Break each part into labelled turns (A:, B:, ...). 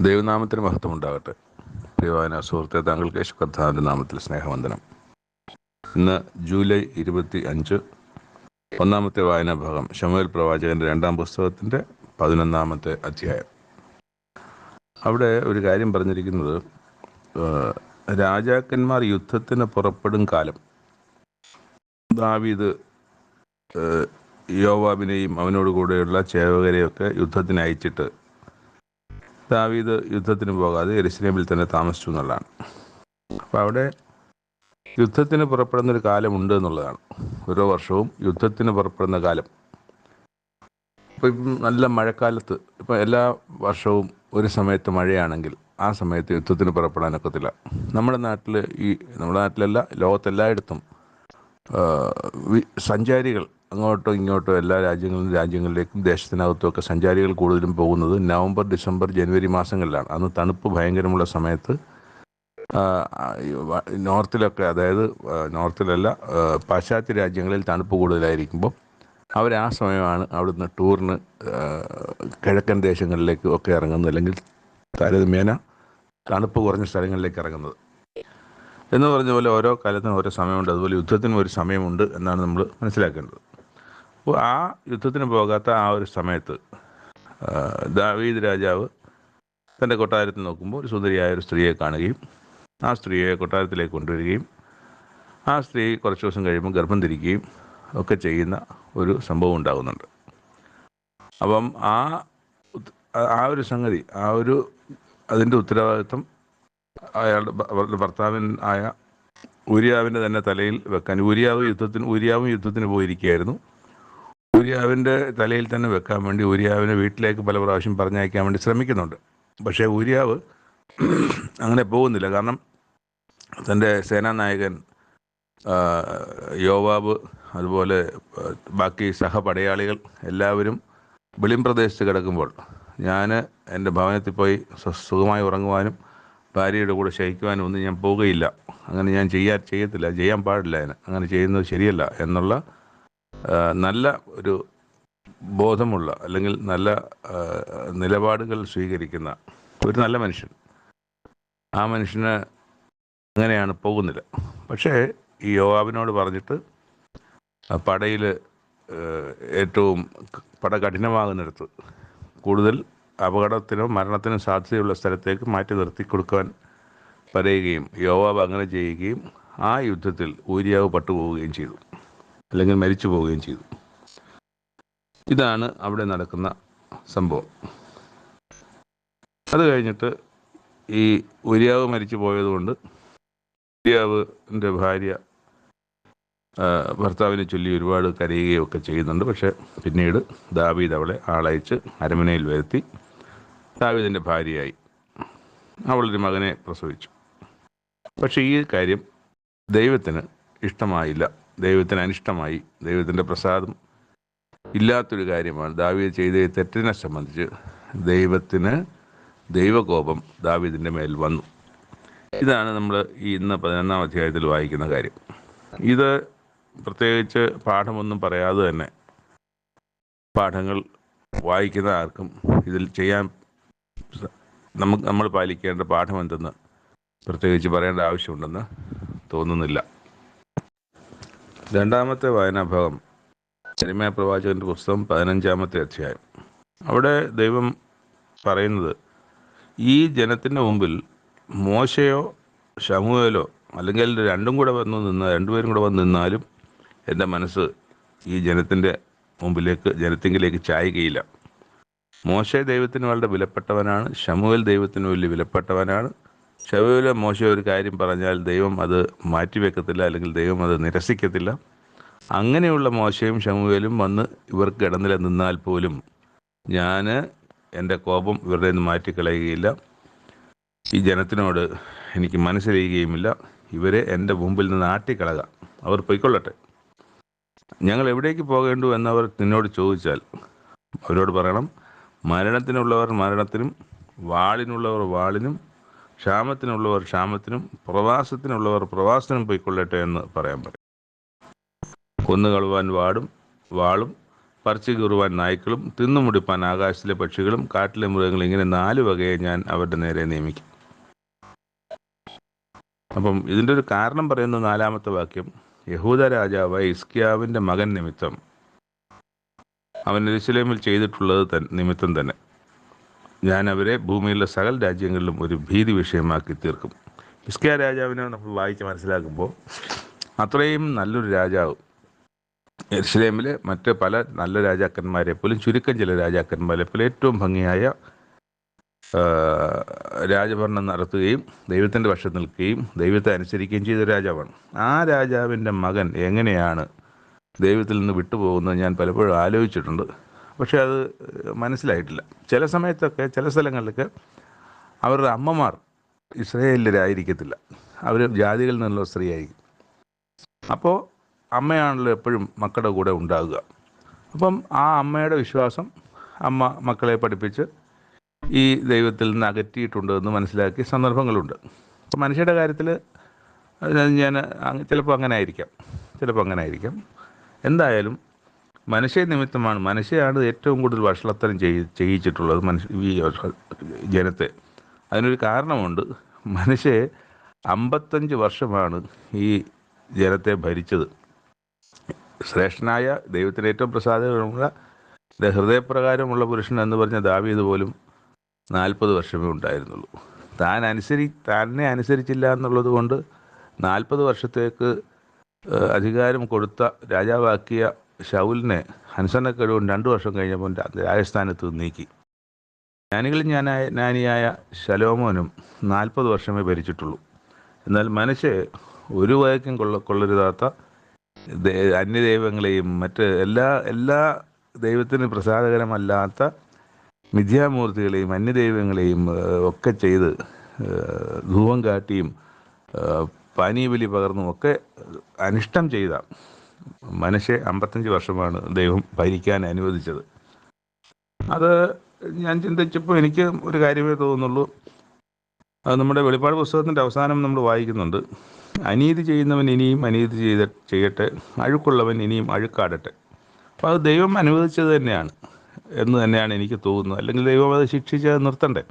A: ദൈവനാമത്തിന് മഹത്വം ഉണ്ടാകട്ടെ ദൈവാന സുഹൃത്തെ താങ്കൾക്ക് യേശു നാമത്തിൽ സ്നേഹവന്ദനം. ഇന്ന് ജൂലൈ ഇരുപത്തി അഞ്ച് ഒന്നാമത്തെ വായനാ ഭാഗം ഷമുവേൽ പ്രവാചകന്റെ രണ്ടാം പുസ്തകത്തിന്റെ പതിനൊന്നാമത്തെ അധ്യായം. അവിടെ ഒരു കാര്യം പറഞ്ഞിരിക്കുന്നത് രാജാക്കന്മാർ യുദ്ധത്തിന് പുറപ്പെടും കാലം. ദാവീദ് യോവാബിനെയും അവനോട് കൂടെയുള്ള ചേവകരെയൊക്കെ യുദ്ധത്തിന് അയച്ചിട്ട് ദാവീദ് യുദ്ധത്തിന് പോകാതെ എരുസലേമിൽ തന്നെ താമസിച്ചു എന്നുള്ളതാണ്. അപ്പോൾ അവിടെ യുദ്ധത്തിന് പുറപ്പെടുന്ന ഒരു കാലമുണ്ട് എന്നുള്ളതാണ്. ഓരോ വർഷവും യുദ്ധത്തിന് പുറപ്പെടുന്ന കാലം. ഇപ്പം ഇപ്പം നല്ല മഴക്കാലത്ത് ഇപ്പം എല്ലാ വർഷവും ഒരു സമയത്ത് മഴയാണെങ്കിൽ ആ സമയത്ത് യുദ്ധത്തിന് പുറപ്പെടാനൊക്കത്തില്ല നമ്മുടെ നാട്ടിൽ ഈ നമ്മുടെ നാട്ടിലല്ല ലോകത്തെല്ലായിടത്തും സഞ്ചാരികൾ അങ്ങോട്ടോ ഇങ്ങോട്ടും എല്ലാ രാജ്യങ്ങളിലും രാജ്യങ്ങളിലേക്കും ദേശത്തിനകത്തും ഒക്കെ സഞ്ചാരികൾ കൂടുതലും പോകുന്നത് നവംബർ ഡിസംബർ ജനുവരി മാസങ്ങളിലാണ്. അന്ന് തണുപ്പ് ഭയങ്കരമുള്ള സമയത്ത് നോർത്തിലൊക്കെ അതായത് നോർത്തിലല്ല പാശ്ചാത്യ രാജ്യങ്ങളിൽ തണുപ്പ് കൂടുതലായിരിക്കുമ്പോൾ അവർ ആ സമയമാണ് അവിടുന്ന് ടൂറിന് കിഴക്കൻ ദേശങ്ങളിലേക്ക് ഒക്കെ ഇറങ്ങുന്നത്. അല്ലെങ്കിൽ താരതമ്യേന തണുപ്പ് കുറഞ്ഞ സ്ഥലങ്ങളിലേക്ക് ഇറങ്ങുന്നത്. എന്ന് പറഞ്ഞ പോലെ ഓരോ കാലത്തിനും ഓരോ സമയമുണ്ട്. അതുപോലെ യുദ്ധത്തിനും ഒരു സമയമുണ്ട് എന്നാണ് നമ്മൾ മനസ്സിലാക്കേണ്ടത്. അപ്പോൾ ആ യുദ്ധത്തിന് പോകാത്ത ആ ഒരു സമയത്ത് ദാവീദ് രാജാവ് തന്റെ കൊട്ടാരത്തിൽ നോക്കുമ്പോൾ ഒരു സുന്ദരിയായ ഒരു സ്ത്രീയെ കാണുകയും ആ സ്ത്രീയെ കൊട്ടാരത്തിലേക്ക് കൊണ്ടുവരികയും ആ സ്ത്രീ കുറച്ച് ദിവസം കഴിയുമ്പോൾ ഗർഭം ധരിക്കുകയും ഒക്കെ ചെയ്യുന്ന ഒരു സംഭവം ഉണ്ടാകുന്നുണ്ട്. അപ്പം ആ ആ- ഒരു സംഗതി ആ ഒരു അതിന്റെ ഉത്തരവാദിത്വം അയാളുടെ ഭർത്താവിൻ ആയ ഊര്യാവിന്റെ തന്നെ തലയിൽ വെക്കാൻ ഊര്യാവ് യുദ്ധത്തിന് ഊര്യാവും യുദ്ധത്തിന് പോയിരിക്കുകയായിരുന്നു. ഊരിയാവിന്റെ തലയിൽ തന്നെ വെക്കാൻ വേണ്ടി ഉരിയാവിനെ വീട്ടിലേക്ക് പല പ്രാവശ്യം പറഞ്ഞയക്കാൻ വേണ്ടി ശ്രമിക്കുന്നുണ്ട്. പക്ഷേ ഊരിയാവ് അങ്ങനെ പോകുന്നില്ല. കാരണം തന്റെ സേനാനായകൻ യോവാബ് അതുപോലെ ബാക്കി സഹപടയാളികൾ എല്ലാവരും വെളിം പ്രദേശത്ത് കിടക്കുമ്പോൾ ഞാൻ എന്റെ ഭവനത്തിൽ പോയി സുഖമായി ഉറങ്ങുവാനും ഭാര്യയുടെ കൂടെ ശയിക്കുവാനും ഒന്നും ഞാൻ പോവുകയില്ല അങ്ങനെ ഞാൻ ചെയ്യാൻ ചെയ്യത്തില്ല. ചെയ്യാൻ പാടില്ല അങ്ങനെ ചെയ്യുന്നത് ശരിയല്ല എന്നുള്ള നല്ല ഒരു ബോധമുള്ള അല്ലെങ്കിൽ നല്ല നിലപാടുകൾ സ്വീകരിക്കുന്ന ഒരു നല്ല മനുഷ്യൻ. ആ മനുഷ്യന് അങ്ങനെയാണ് പോകുന്നില്ല പക്ഷേ ഈ യോവാബിനോട് പറഞ്ഞിട്ട് പടയിൽ ഏറ്റവും പട കഠിനമാകുന്നിടത്ത് കൂടുതൽ അപകടത്തിനോ മരണത്തിനും സാധ്യതയുള്ള സ്ഥലത്തേക്ക് മാറ്റി നിർത്തി കൊടുക്കാൻ പറയുകയും യോവാബ് അങ്ങനെ ചെയ്യുകയും ആ യുദ്ധത്തിൽ ഊര്യാവ് പട്ടുപോവുകയും ചെയ്തു. അല്ലെങ്കിൽ മരിച്ചു പോവുകയും ചെയ്തു. ഇതാണ് അവിടെ നടക്കുന്ന സംഭവം. അത് കഴിഞ്ഞിട്ട് ഈ ഉരിയാവ് മരിച്ചു പോയതുകൊണ്ട് ഉരിയാവിന്റെ ഭാര്യ ഭർത്താവിനെ ചൊല്ലി ഒരുപാട് കരയുകയും ഒക്കെ ചെയ്യുന്നുണ്ട്. പക്ഷേ പിന്നീട് ദാവീദ് അവളെ ആളയച്ച് അരമനയിൽ വരുത്തി ദാവീദിന്റെ ഭാര്യയായി. അവളൊരു മകനെ പ്രസവിച്ചു. പക്ഷേ ഈ കാര്യം ദൈവത്തിന് ഇഷ്ടമായില്ല. ദൈവത്തിന് അനിഷ്ടമായി ദൈവത്തിന്റെ പ്രസാദം ഇല്ലാത്തൊരു കാര്യമാണ്. ദാവീദ് ചെയ്ത തെറ്റിനെ സംബന്ധിച്ച് ദൈവത്തിന് ദൈവകോപം ദാവീദിന്റെ മേൽ വന്നു. ഇതാണ് നമ്മൾ ഈ ഇന്ന് പതിനൊന്നാം അധ്യായത്തിൽ വായിക്കുന്ന കാര്യം. ഇത് പ്രത്യേകിച്ച് പാഠമൊന്നും പറയാതെ തന്നെ പാഠങ്ങൾ വായിക്കുന്ന ആർക്കും ഇതിൽ ചെയ്യാൻ നമുക്ക് നമ്മൾ പാലിക്കേണ്ട പാഠം എന്തെന്ന് പ്രത്യേകിച്ച് പറയേണ്ട ആവശ്യമുണ്ടെന്ന് തോന്നുന്നില്ല. രണ്ടാമത്തെ വായനാഭാഗം ചരിമയ പ്രവാചകന്റെ പുസ്തകം പതിനഞ്ചാമത്തെ അധ്യായം. അവിടെ ദൈവം പറയുന്നത് ഈ ജനത്തിന്റെ മുമ്പിൽ മോശയോ ഷമുവേലോ അല്ലെങ്കിൽ രണ്ടും കൂടെ വന്ന് നിന്ന് രണ്ടുപേരും കൂടെ വന്ന് നിന്നാലും എന്റെ മനസ്സ് ഈ ജനത്തിന്റെ മുമ്പിലേക്ക് ജനത്തിങ്കിലേക്ക് ചായുകയില്ല. മോശ ദൈവത്തിന് വളരെ വിലപ്പെട്ടവനാണ് ഷമുവേൽ ദൈവത്തിന് വലിയ വിലപ്പെട്ടവനാണ്. ശമുവേല മോശ ഒരു കാര്യം പറഞ്ഞാൽ ദൈവം അത് മാറ്റിവെക്കത്തില്ല അല്ലെങ്കിൽ ദൈവം അത് നിരസിക്കത്തില്ല. അങ്ങനെയുള്ള മോശയും ശമുവേലും വന്ന് ഇവർക്ക് ഇടനില നിന്നാൽ പോലും. ഞാൻ എന്റെ കോപം ഇവരുടെ നിന്ന് മാറ്റിക്കളയുകയില്ല. ഈ ജനത്തിനോട് എനിക്ക് മനസ്സിലാകുകയുമില്ല ഇവരെ എന്റെ മുമ്പിൽ നിന്ന് ആട്ടിക്കളക. അവർ പൊയ്ക്കൊള്ളട്ടെ. ഞങ്ങൾ എവിടേക്ക് പോകേണ്ടു എന്നവർ നിന്നോട് ചോദിച്ചാൽ അവരോട് പറയണം മരണത്തിനുള്ളവർ മരണത്തിനും വാളിനുള്ളവർ വാളിനും ക്ഷാമത്തിനുള്ളവർ ക്ഷാമത്തിനും പ്രവാസത്തിനുള്ളവർ പ്രവാസത്തിനും പോയിക്കൊള്ളട്ടെ എന്ന് പറയാൻ പറയും. കൊന്നുകളുവാൻ വാടും വാളും പറിച്ചു കീറുവാൻ നായ്ക്കളും തിന്നുമുടിപ്പാൻ ആകാശത്തിലെ പക്ഷികളും കാട്ടിലെ മൃഗങ്ങളും ഇങ്ങനെ നാല് വകയെ ഞാൻ അവരുടെ നേരെ നിയമിക്കും. അപ്പം ഇതിന്റെ ഒരു കാരണം പറയുന്ന നാലാമത്തെ വാക്യം. യഹൂദ രാജാവ് ഇസ്കിയാവിന്റെ മകൻ നിമിത്തം. അവൻ എരുസലേമിൽ ചെയ്തിട്ടുള്ളത് നിമിത്തം തന്നെ. ഞാൻ അവരെ ഭൂമിയിലെ സകൽ രാജ്യങ്ങളിലും ഒരു ഭീതി വിഷയമാക്കി തീർക്കും. ഇസ്കിയ രാജാവിനെ നമ്മൾ വായിച്ച് മനസ്സിലാക്കുമ്പോൾ അത്രയും നല്ലൊരു രാജാവ് എരുസലേമിലെ മറ്റ് പല നല്ല രാജാക്കന്മാരെ പോലും ചുരുക്കം ചില രാജാക്കന്മാരെ പോലും ഏറ്റവും ഭംഗിയായ രാജഭരണം നടത്തുകയും ദൈവത്തിന്റെ പക്ഷത്ത് നിൽക്കുകയും ദൈവത്തെ അനുസരിക്കുകയും ചെയ്ത രാജാവാണ്. ആ രാജാവിന്റെ മകൻ എങ്ങനെയാണ് ദൈവത്തിൽ നിന്ന് വിട്ടുപോകുന്നത് ഞാൻ പലപ്പോഴും ആലോചിച്ചിട്ടുണ്ട്. പക്ഷേ അത് മനസ്സിലായിട്ടില്ല. ചില സമയത്തൊക്കെ ചില സ്ഥലങ്ങളിലൊക്കെ അവരുടെ അമ്മമാർ ഇസ്രയേലിലായിരിക്കത്തില്ല. അവർ ജാതികളിൽ നിന്നുള്ള സ്ത്രീയായിരിക്കും. അപ്പോൾ അമ്മയാണല്ലോ എപ്പോഴും മക്കളുടെ കൂടെ ഉണ്ടാകുക അപ്പം ആ അമ്മയുടെ വിശ്വാസം അമ്മ മക്കളെ പഠിപ്പിച്ച് ഈ ദൈവത്തിൽ നിന്ന് അകറ്റിയിട്ടുണ്ട് എന്ന് മനസ്സിലാക്കിയ സന്ദർഭങ്ങളുണ്ട്. അപ്പം മനുഷ്യരുടെ കാര്യത്തിൽ ഞാൻ ചിലപ്പോൾ അങ്ങനെ ആയിരിക്കാം ചിലപ്പോൾ അങ്ങനെ ആയിരിക്കാം എന്തായാലും മനുഷ്യ നിമിത്തമാണ്. മനുഷ്യയാണ് ഏറ്റവും കൂടുതൽ വഷളത്തരം ചെയ് ചെയ്യിച്ചിട്ടുള്ളത് മനുഷ്യ ഈ ജനത്തെ. അതിനൊരു കാരണമുണ്ട്. മനുഷ്യ അമ്പത്തഞ്ച് വർഷമാണ് ഈ ജനത്തെ ഭരിച്ചത്. ശ്രേഷ്ഠനായ ദൈവത്തിന് ഏറ്റവും പ്രസാദമുള്ള ഹൃദയപ്രകാരമുള്ള പുരുഷൻ എന്ന് പറഞ്ഞ ദാവീദ് പോലും നാൽപ്പത് വർഷമേ ഉണ്ടായിരുന്നുള്ളൂ. താൻ അനുസരി തന്നെ അനുസരിച്ചില്ല എന്നുള്ളത് കൊണ്ട് നാൽപ്പത് വർഷത്തേക്ക് അധികാരം കൊടുത്ത രാജാവാക്കിയ ഷൗലിനെ ഹൻസനെ കഴിവും രണ്ടു വർഷം കഴിഞ്ഞപ്പോൾ രാജസ്ഥാനത്ത് നീക്കി. ജ്ഞാനികളിൽ ഞാനായ ജ്ഞാനിയായ ശലോമോനും നാൽപ്പത് വർഷമേ ഭരിച്ചിട്ടുള്ളൂ. എന്നാൽ മനുഷ്യ ഒരു വയക്കും കൊള്ള കൊള്ളരുതാത്ത അന്യദൈവങ്ങളെയും മറ്റ് എല്ലാ എല്ലാ ദൈവത്തിന് പ്രസാദകരമല്ലാത്ത മിഥ്യാമൂർത്തികളെയും അന്യദൈവങ്ങളെയും ഒക്കെ ചെയ്ത് ധൂവം കാട്ടിയും പനി പാനീയബലി പകർന്നും ഒക്കെ അനിഷ്ടം ചെയ്ത മനുഷ്യ അമ്പത്തഞ്ച് വർഷമാണ് ദൈവം ഭരിക്കാൻ അനുവദിച്ചത്. അത് ഞാൻ ചിന്തിച്ചപ്പോൾ എനിക്ക് ഒരു കാര്യമേ തോന്നുന്നുള്ളൂ. അത് നമ്മുടെ വെളിപ്പാട് പുസ്തകത്തിന്റെ അവസാനം നമ്മൾ വായിക്കുന്നുണ്ട്. അനീതി ചെയ്യുന്നവൻ ഇനിയും അനീതി ചെയ്ത ചെയ്യട്ടെ അഴുക്കുള്ളവൻ ഇനിയും അഴുക്കാടട്ടെ. അപ്പോൾ അത് ദൈവം അനുവദിച്ചത് തന്നെയാണ് എന്ന് തന്നെയാണ് എനിക്ക് തോന്നുന്നത്. അല്ലെങ്കിൽ ദൈവം അത് ശിക്ഷിച്ച് നിർത്തണ്ടേ?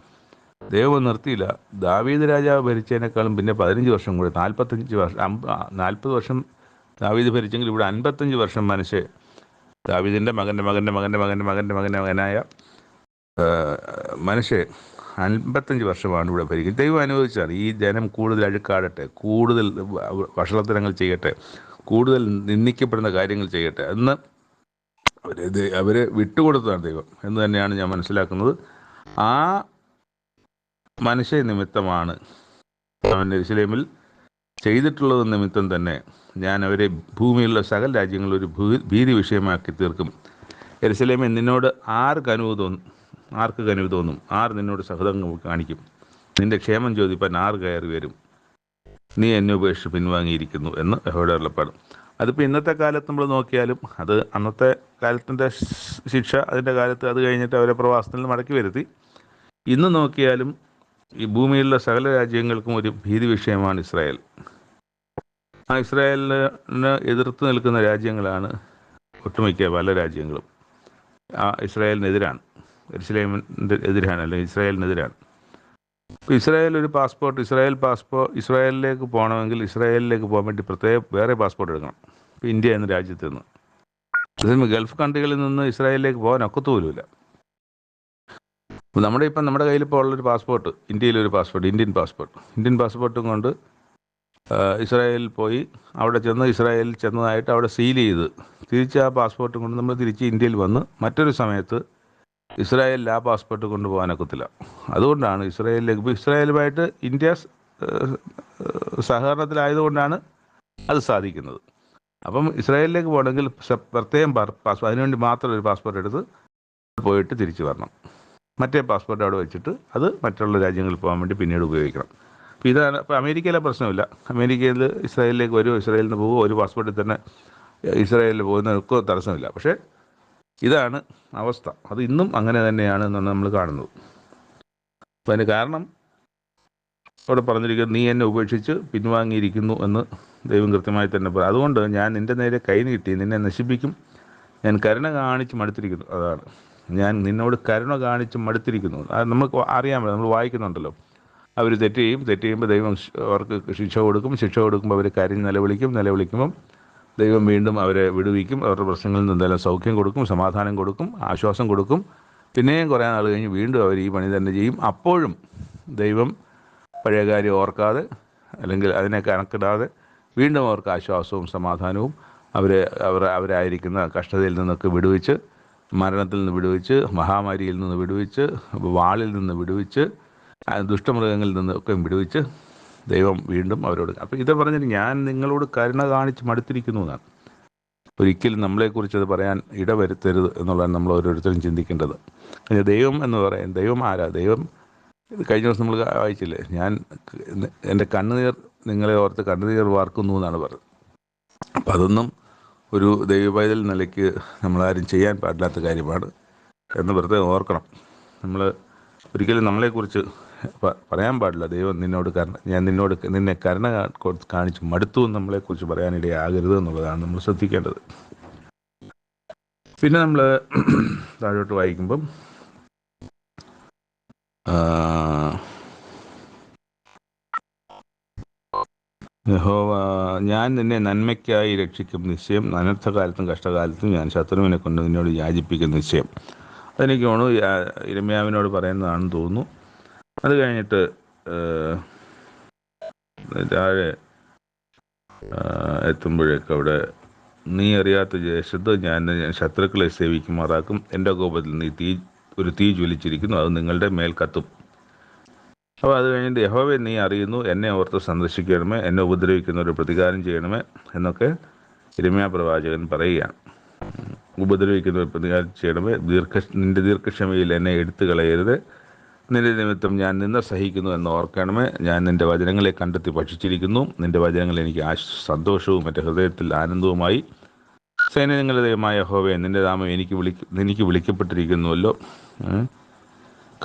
A: ദൈവം നിർത്തിയില്ല. ദാവീദ് രാജാവ് ഭരിച്ചതിനേക്കാളും പിന്നെ പതിനഞ്ച് വർഷം കൂടി നാൽപ്പത്തഞ്ച് വർഷം നാൽപ്പത് വർഷം ദാവീദ് ഭരിച്ചെങ്കിൽ ഇവിടെ അൻപത്തഞ്ച് വർഷം മനുഷ്യ ദാവീദിന്റെ മകന്റെ മകന്റെ മകന്റെ മകന്റെ മകന്റെ മകന്റെ മകനായ മനുഷ്യ അൻപത്തഞ്ച് വർഷമാണ് ഇവിടെ ഭരിക്കുന്നത് ദൈവം അനുവദിച്ചാണ് ഈ ജനം കൂടുതൽ അഴുക്കാടട്ടെ കൂടുതൽ വഷളത്തരങ്ങൾ ചെയ്യട്ടെ കൂടുതൽ നിന്ദിക്കപ്പെടുന്ന കാര്യങ്ങൾ ചെയ്യട്ടെ എന്ന് അവരെ അവരെ വിട്ടുകൊടുത്തതാണ് ദൈവം എന്ന് തന്നെയാണ് ഞാൻ മനസ്സിലാക്കുന്നത്. ആ മനുഷ്യ നിമിത്തമാണ് അവൻ ഇസ്ലേമിൽ ചെയ്തിട്ടുള്ളത് നിമിത്തം തന്നെ ഞാൻ അവരെ ഭൂമിയിലുള്ള സകല രാജ്യങ്ങളിൽ ഒരു ഭീതി വിഷയമാക്കി തീർക്കും. എരുസലേമെ നിന്നോട് ആർക്ക് കനുവ് തോന്നും? ആർക്ക് കനുവ് തോന്നും? ആർ നിന്നോട് സഹതം കാണിക്കും? നിന്റെ ക്ഷേമം ചോദിപ്പാൻ ആർ കയറി വരും? നീ എന്നെ ഉപേക്ഷിച്ച് പിൻവാങ്ങിയിരിക്കുന്നു എന്ന് യഹോയുടെ അറിയപ്പാട് അതിപ്പോൾ ഇന്നത്തെ കാലത്ത് നമ്മൾ നോക്കിയാലും അത് അന്നത്തെ കാലത്തിന്റെ ശിക്ഷ അതിന്റെ കാലത്ത് അത് കഴിഞ്ഞിട്ട് അവരെ പ്രവാസത്തിൽ നിന്ന് മടക്കി വരുത്തി. ഇന്ന് നോക്കിയാലും ഈ ഭൂമിയിലുള്ള സകല രാജ്യങ്ങൾക്കും ഒരു ഭീതി വിഷയമാണ് ഇസ്രായേൽ. ഇസ്രായേലിന് എതിർത്ത് നിൽക്കുന്ന രാജ്യങ്ങളാണ് ഒട്ടുമിക്ക പല രാജ്യങ്ങളും. ആ ഇസ്രായേലിനെതിരാണ്. ഇസ്ലാമിന്റെ എതിരാണ് അല്ലെങ്കിൽ ഇസ്രായേലിനെതിരാണ്. ഇസ്രായേൽ ഒരു പാസ്പോർട്ട് ഇസ്രായേൽ പാസ്പോർട്ട് ഇസ്രായേലിലേക്ക് പോകണമെങ്കിൽ ഇസ്രായേലിലേക്ക് പോകാൻ വേണ്ടി പ്രത്യേക വേറെ പാസ്പോർട്ട് എടുക്കണം. ഇപ്പോൾ ഇന്ത്യ എന്ന രാജ്യത്ത് നിന്ന്. അതേസമയം ഗൾഫ് കൺട്രികളിൽ നിന്ന് ഇസ്രായേലിലേക്ക് പോകാൻ ഒക്കത്തുമില്ല നമ്മുടെ ഇപ്പം നമ്മുടെ കയ്യിൽ ഇപ്പോൾ ഉള്ളൊരു പാസ്പോർട്ട് ഇന്ത്യയിലൊരു പാസ്പോർട്ട് ഇന്ത്യൻ പാസ്പോർട്ട്. ഇന്ത്യൻ പാസ്പോർട്ടും കൊണ്ട് ഇസ്രായേലിൽ പോയി. അവിടെ ചെന്ന് ഇസ്രായേലിൽ ചെന്നതായിട്ട് അവിടെ സീൽ ചെയ്ത് തിരിച്ച് ആ പാസ്പോർട്ടും കൊണ്ട് നമ്മൾ തിരിച്ച് ഇന്ത്യയിൽ വന്ന് മറ്റൊരു സമയത്ത് ഇസ്രായേലിൽ ആ പാസ്പോർട്ട് കൊണ്ടുപോകാനൊക്കത്തില്ല അതുകൊണ്ടാണ് ഇസ്രായേലിലേക്ക് ഇസ്രായേലുമായിട്ട് ഇന്ത്യ സഹകരണത്തിലായതുകൊണ്ടാണ് അത് സാധിക്കുന്നത്. അപ്പം ഇസ്രായേലിലേക്ക് പോകണമെങ്കിൽ പ്രത്യേകം പാസ്പോർട്ട് അതിനുവേണ്ടി മാത്രം ഒരു പാസ്പോർട്ട് എടുത്ത് പോയിട്ട് തിരിച്ചു വരണം. മറ്റേ പാസ്പോർട്ട് അവിടെ വെച്ചിട്ട് അത് മറ്റുള്ള രാജ്യങ്ങളിൽ പോകാൻ വേണ്ടി പിന്നീട് ഉപയോഗിക്കണം. അപ്പോൾ ഇതാണ് ഇപ്പോൾ അമേരിക്കയിലെ പ്രശ്നമില്ല. അമേരിക്കയിൽ ഇസ്രായേലിലേക്ക് വരുമോ ഇസ്രായേലിൽ നിന്ന് പോകുമോ ഒരു പാസ്പോർട്ടിൽ തന്നെ ഇസ്രായേലിൽ പോകുന്നതൊക്കെ തടസ്സമില്ല. പക്ഷേ ഇതാണ് അവസ്ഥ. അത് ഇന്നും അങ്ങനെ തന്നെയാണ് എന്നാണ് നമ്മൾ കാണുന്നത്. അപ്പോൾ അതിന് കാരണം അവിടെ പറഞ്ഞിരിക്കുന്നത് നീ എന്നെ ഉപേക്ഷിച്ച് പിൻവാങ്ങിയിരിക്കുന്നു എന്ന് ദൈവം കൃത്യമായി തന്നെ പറയും. അതുകൊണ്ട് ഞാൻ നിന്റെ നേരെ കൈ നീട്ടി നിന്നെ നശിപ്പിക്കും. ഞാൻ കരുണ കാണിച്ച് മടുത്തിരിക്കുന്നു. അതാണ്. ഞാൻ നിന്നോട് കരുണ കാണിച്ച് മടുത്തിരിക്കുന്നു. അത് നമുക്ക് പറ്റും നമ്മൾ വായിക്കുന്നുണ്ടല്ലോ. അവർ തെറ്റ് ചെയ്യും. തെറ്റ് ചെയ്യുമ്പോൾ ദൈവം അവർക്ക് ശിക്ഷ കൊടുക്കും. ശിക്ഷ കൊടുക്കുമ്പോൾ അവർ കരഞ്ഞ് നിലവിളിക്കും. നിലവിളിക്കുമ്പം ദൈവം വീണ്ടും അവരെ വിടുവിക്കും. അവരുടെ പ്രശ്നങ്ങളിൽ നിന്ന് എന്തായാലും സൗഖ്യം കൊടുക്കും സമാധാനം കൊടുക്കും ആശ്വാസം കൊടുക്കും. പിന്നെയും കുറേ നാൾ കഴിഞ്ഞ് വീണ്ടും അവർ ഈ പണി തന്നെ ചെയ്യും. അപ്പോഴും ദൈവം പഴയ കാര്യം ഓർക്കാതെ അല്ലെങ്കിൽ അതിനെ കണക്കിടാതെ വീണ്ടും അവർക്ക് ആശ്വാസവും സമാധാനവും അവരെ അവർ അവരായിരിക്കുന്ന കഷ്ടതയിൽ നിന്നൊക്കെ വിടുവിച്ച് മരണത്തിൽ നിന്ന് വിടുവിച്ച് മഹാമാരിയിൽ നിന്ന് വിടുവിച്ച് വാളിൽ നിന്ന് വിടുവിച്ച് ആ നിന്ന് ഒക്കെ വിടുവിച്ച് ദൈവം വീണ്ടും അവരോട് അപ്പോൾ ഇത് പറഞ്ഞിട്ട് ഞാൻ നിങ്ങളോട് കരുണ കാണിച്ച് മടുത്തിരിക്കുന്നു എന്നാണ്. ഒരിക്കലും നമ്മളെക്കുറിച്ച് അത് പറയാൻ ഇടവരുത്തരുത് എന്നുള്ളതാണ് നമ്മൾ ഓരോരുത്തരും ചിന്തിക്കേണ്ടത്. ദൈവം എന്ന് പറയാൻ ദൈവം ആരാ? ദൈവം ഇത് കഴിഞ്ഞ ദിവസം നമ്മൾ വായിച്ചില്ലേ? ഞാൻ എന്റെ കണ്ണുനീർ നിങ്ങളെ ഓർത്ത് കണ്ണുനീർ വാർക്കുന്നു എന്നാണ് പറഞ്ഞത്. അപ്പം അതൊന്നും ഒരു ദൈവപൈതൽ നിലയ്ക്ക് നമ്മളാരും ചെയ്യാൻ പാടില്ലാത്ത കാര്യമാണ്. എന്ന് പ്രത്യേകം ഓർക്കണം. നമ്മൾ ഒരിക്കലും നമ്മളെക്കുറിച്ച് പറയാൻ പാടില്ല. ദൈവം നിന്നോട് കരുണ ഞാൻ നിന്നോട് നിന്നെ കരുണ കാണിച്ചു. മടുത്തു നമ്മളെക്കുറിച്ച് പറയാനിടയാകരുത് എന്നുള്ളതാണ് നമ്മൾ ശ്രദ്ധിക്കേണ്ടത്. പിന്നെ നമ്മൾ താഴോട്ട് വായിക്കുമ്പം യഹോവ ഞാൻ നിന്നെ നന്മയ്ക്കായി രക്ഷിക്കും നിശ്ചയം. അനർത്ഥകാലത്തും കഷ്ടകാലത്തും ഞാൻ ശത്രുവിനെ കൊണ്ട് നിന്നോട് യാചിപ്പിക്കും നിശ്ചയം. അതെനിക്ക് തോന്നുന്നു ഇരമ്യാവിനോട് പറയുന്നതാണെന്ന് തോന്നുന്നു. അത് കഴിഞ്ഞിട്ട് താഴെ എത്തുമ്പോഴേക്ക് അവിടെ നീ അറിയാത്ത ദേശത്ത് ഞാൻ ശത്രുക്കളെ സേവിക്കുമാറാക്കും. എന്റെ കോപത്തിൽ നീ തീ ഒരു തീ ജ്വലിച്ചിരിക്കുന്നു. അത് നിങ്ങളുടെ മേൽ കത്തും. അപ്പോൾ അത് കഴിഞ്ഞിട്ട് യഹോവെ നീ അറിയുന്നു എന്നെ ഓർത്ത് സന്ദർശിക്കണമേ എന്നെ ഉപദ്രവിക്കുന്നവർ പ്രതികാരം ചെയ്യണമേ എന്നൊക്കെ ഇരമ്യാ പ്രവാചകൻ പറയുകയാണ്. ഉപദ്രവിക്കുന്ന ഉപദ്രവിക്കുന്നവർ പ്രതികാരം ചെയ്യണമേ ദീർഘ നിന്റെ ദീർഘക്ഷമയിൽ എന്നെ എടുത്തു കളയരുത് നിന്റെ നിമിത്തം ഞാൻ നിന്നെ സഹിക്കുന്നു എന്ന് ഓർക്കണമേ. ഞാൻ നിന്റെ വചനങ്ങളെ കണ്ടെത്തി ഭക്ഷിച്ചിരിക്കുന്നു. നിന്റെ വചനങ്ങൾ എനിക്ക് ആശ് സന്തോഷവും എന്റെ ഹൃദയത്തിൽ ആനന്ദവുമായി. സൈന്യങ്ങളുടെ ദൈവമായ ഹോവേ നിന്റെ നാമം എനിക്ക് വിളി എനിക്ക് വിളിക്കപ്പെട്ടിരിക്കുന്നുവല്ലോ?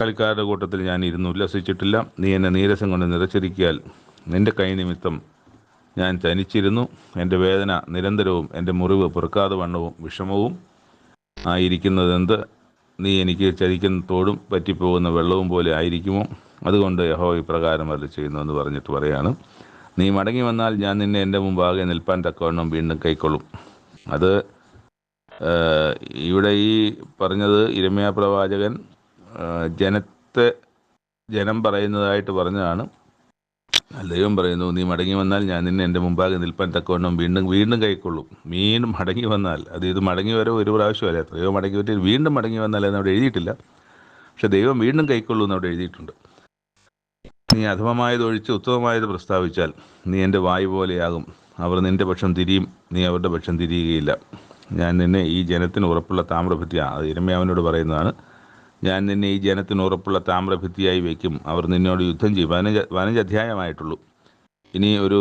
A: കളിക്കാരുടെ കൂട്ടത്തിൽ ഞാൻ ഇരുന്ന് ഉല്ലസിച്ചിട്ടില്ല. നീ എന്നെ നീരസം കൊണ്ട് നിറച്ചിരിക്കിയാൽ നിന്റെ കൈ നിമിത്തം ഞാൻ തനിച്ചിരുന്നു എന്റെ വേദന നിരന്തരവും എന്റെ മുറിവ് പൊറുക്കാതെ വണ്ണവും വിഷമവും ആയിരിക്കുന്നതെന്ത്? നീ എനിക്ക് ചരിക്കുന്ന തോടും പറ്റിപ്പോകുന്ന വെള്ളവും പോലെ ആയിരിക്കുമോ? അതുകൊണ്ട് യഹോ ഇപ്രകാരം അത് ചെയ്യുന്നു എന്ന് പറഞ്ഞിട്ട് പറയാണ്. നീ മടങ്ങി വന്നാൽ ഞാൻ നിന്നെ എന്റെ മുമ്പാകെ നിൽപ്പാൻ തക്കവണ്ണം വീണ്ടും കൈക്കൊള്ളും. അത് ഇവിടെ ഈ പറഞ്ഞത് ഇരമ്യ പ്രവാചകൻ ജനത്തെ ജനം പറയുന്നതായിട്ട് പറഞ്ഞതാണ്. ദൈവം പറയുന്നു നീ മടങ്ങി വന്നാൽ ഞാൻ നിന്നെ എന്റെ മുമ്പാകെ നിൽപ്പാൻ തക്കവണ്ണം വീണ്ടും വീണ്ടും കൈക്കൊള്ളും. വീണ്ടും മടങ്ങി വന്നാൽ അത് ഇത് മടങ്ങി വരവ് ഒരു പ്രാവശ്യമല്ല എത്രയോ മടങ്ങി വരും വീണ്ടും മടങ്ങി വന്നാൽ എന്ന് അവിടെ എഴുതിയിട്ടില്ല. പക്ഷെ ദൈവം വീണ്ടും കൈക്കൊള്ളൂ എന്ന് അവിടെ എഴുതിയിട്ടുണ്ട്. നീ അധമമായത് ഒഴിച്ച് ഉത്തമമായത് പ്രസ്താവിച്ചാൽ നീ എന്റെ വായു പോലെയാകും. അവർ നിന്റെ പക്ഷം തിരിയും നീ അവരുടെ പക്ഷം തിരിയുകയില്ല. ഞാൻ നിന്നെ ഈ ജനത്തിന് ഉറപ്പുള്ള താമ്രഭിത്തി അത് ഇരമ്യാവിനോട് പറയുന്നതാണ്. ഞാൻ നിന്നെ ഈ ജനത്തിന് ഉറപ്പുള്ള താമ്രഭിത്തിയായി വയ്ക്കും. അവർ നിന്നോട് യുദ്ധം ചെയ്യും. പതിനഞ്ച് പതിനഞ്ച് അധ്യായമായിട്ടുള്ളൂ. ഇനി ഒരു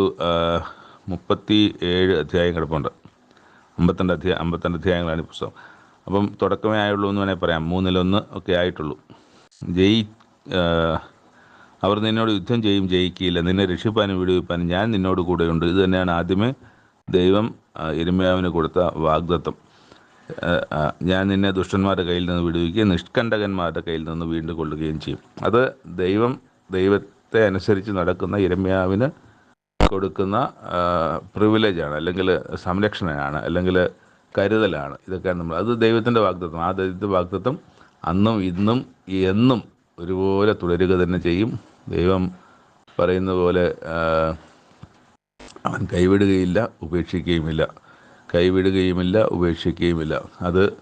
A: മുപ്പത്തി ഏഴ് അധ്യായം കിടപ്പുണ്ട്. അമ്പത്തിരണ്ട് അധ്യായ അമ്പത്തിരണ്ട് അധ്യായങ്ങളാണ് ഈ പുസ്തകം. അപ്പം തുടക്കമേ ആയുള്ളൂ എന്ന് വേണേൽ പറയാം. മൂന്നിലൊന്ന് ഒക്കെ ആയിട്ടുള്ളൂ. ജയി അവർ നിന്നോട് യുദ്ധം ചെയ്യും ജയിക്കില്ല. നിന്നെ രക്ഷിപ്പാനും വിടുവിപ്പാനും ഞാൻ നിന്നോട് കൂടെയുണ്ട്. ഇത് തന്നെയാണ് ആദ്യമേ ദൈവം എരുമയാവിന് കൊടുത്ത വാഗ്ദത്തം. ഞാൻ നിന്നെ ദുഷ്ടന്മാരുടെ കയ്യിൽ നിന്ന് വിടുവിക്കുകയും നിഷ്കണ്ടകന്മാരുടെ കയ്യിൽ നിന്ന് വീണ്ടും കൊള്ളുകയും ചെയ്യും. അത് ദൈവം ദൈവത്തെ അനുസരിച്ച് നടക്കുന്ന ഇരമ്യാവിന് കൊടുക്കുന്ന പ്രിവിലേജാണ് അല്ലെങ്കിൽ സംരക്ഷണയാണ് അല്ലെങ്കിൽ കരുതലാണ്. ഇതൊക്കെയാണ് നമ്മൾ അത് ദൈവത്തിന്റെ വാഗ്ദത്വം ആ ദൈവത്തിന്റെ വാഗ്ദത്വം അന്നും ഇന്നും എന്നും ഒരുപോലെ തുടരുക തന്നെ ചെയ്യും. ദൈവം പറയുന്ന പോലെ അവൻ കൈവിടുകയില്ല ഉപേക്ഷിക്കുകയുമില്ല. കൈവിടുകയുമില്ല ഉപേക്ഷിക്കുകയുമില്ല. അത്